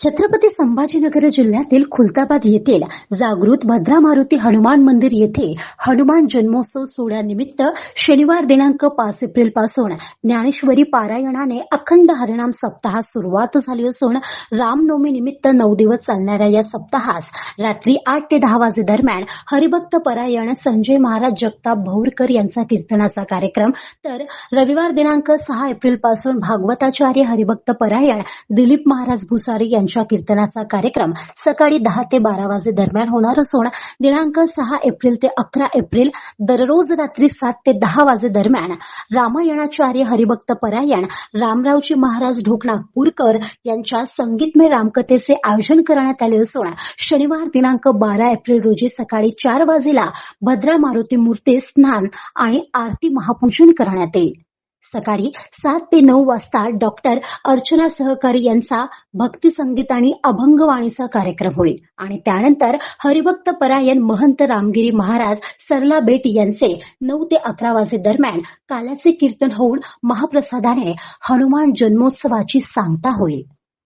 छत्रपती संभाजीनगर जिल्ह्यातील खुलताबाद येथील जागृत भद्रा मारुती हनुमान मंदिर येथे हनुमान जन्मोत्सव सोहळ्यानिमित्त शनिवार दिनांक पाच एप्रिलपासून ज्ञानेश्वरी पारायणाने अखंड हरिणाम सप्ताहास सुरुवात झाली असून रामनवमी निमित्त नऊ दिवस चालणाऱ्या या सप्ताहास रात्री आठ ते दहा वाजे दरम्यान हरिभक्त परायण संजय महाराज जगताप भौरकर यांचा कीर्तनाचा कार्यक्रम तर रविवार दिनांक सहा एप्रिलपासून भागवताचार्य हरिभक्त परायण दिलीप महाराज भुसारी यांच्या कीर्तनाचा कार्यक्रम सकाळी दहा ते बारा वाजे दरम्यान होणार असून दिनांक सहा एप्रिल ते अकरा एप्रिल दररोज रात्री सात ते दहा वाजे दरम्यान रामायणाचार्य हरिभक्त परायण रामरावजी महाराज ढोक नागपूरकर यांच्या संगीतमय रामकथेचे आयोजन करण्यात आले असून शनिवार दिनांक बारा एप्रिल रोजी सकाळी चार वाजेला भद्रा मारुती मूर्ती स्नान आणि आरती महापूजन करण्यात येईल. सकाळी सात ते नऊ वाजता डॉक्टर अर्चना सहकारी यांचा भक्ती संगीत आणि अभंगवाणीचा कार्यक्रम होईल. आणि त्यानंतर हरिभक्त परायण महंत रामगिरी महाराज सरला बेट यांचे नऊ ते अकरा वाजे दरम्यान काल्याचे कीर्तन होऊन महाप्रसादाने हनुमान जन्मोत्सवाची सांगता होईल.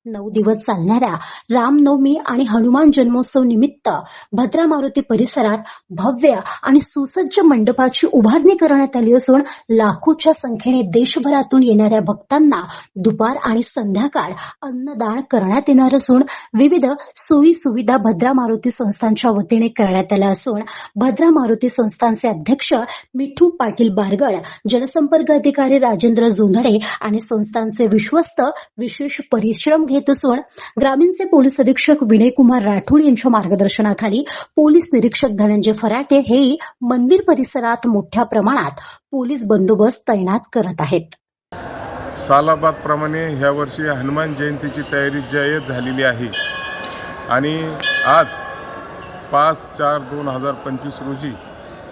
नऊ दिवस चालणाऱ्या रामनवमी आणि हनुमान जन्मोत्सव निमित्त भद्रा मारुती परिसरात भव्य आणि सुसज्ज मंडपाची उभारणी करण्यात आली असून लाखोच्या संख्येने देशभरातून येणाऱ्या भक्तांना दुपार आणि संध्याकाळ अन्नदान करण्यात येणार असून विविध सोयी सुविधा भद्रा मारुती संस्थांच्या वतीने करण्यात आल्या असून भद्रा मारुती संस्थांचे अध्यक्ष मिठू पाटील बारगड जनसंपर्क अधिकारी राजेंद्र जोंधळे आणि संस्थांचे विश्वस्त विशेष परिश्रम घेत येत असून ग्रामीणचे पोलीस अधीक्षक विनयकुमार राठोड यांच्या मार्गदर्शनाखाली पोलीस निरीक्षक धनंजय फराटे हे मंदिर परिसरात मोठ्या प्रमाणात पोलीस बंदोबस्त तैनात करत आहेत. सालाबाद प्रमाणे ह्या वर्षी हनुमान जयंतीची तयारी जय्यत झालेली आहे. आणि आज पाच चार दोन हजार पंचवीस रोजी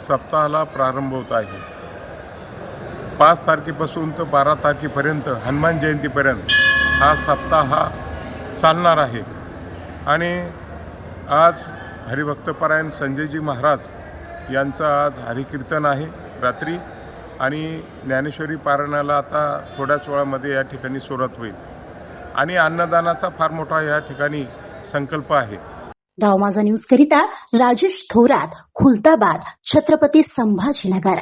सप्ताहाला प्रारंभ होत आहे. पाच तारखेपासून तर बारा तारखेपर्यंत हनुमान जयंतीपर्यंत हा सप्ताह हा चालणार आहे. आणि आज हरिभक्तपरायण संजयजी महाराज यांचं आज हरिकीर्तन आहे रात्री. आणि ज्ञानेश्वरी पारायणाला आता थोड्याच वेळामध्ये या ठिकाणी सुरुवात होईल. आणि अन्नदानाचा फार मोठा या ठिकाणी संकल्प आहे. गाव माझा न्यूज करिता राजेश थोरात खुलताबाद छत्रपती संभाजीनगर.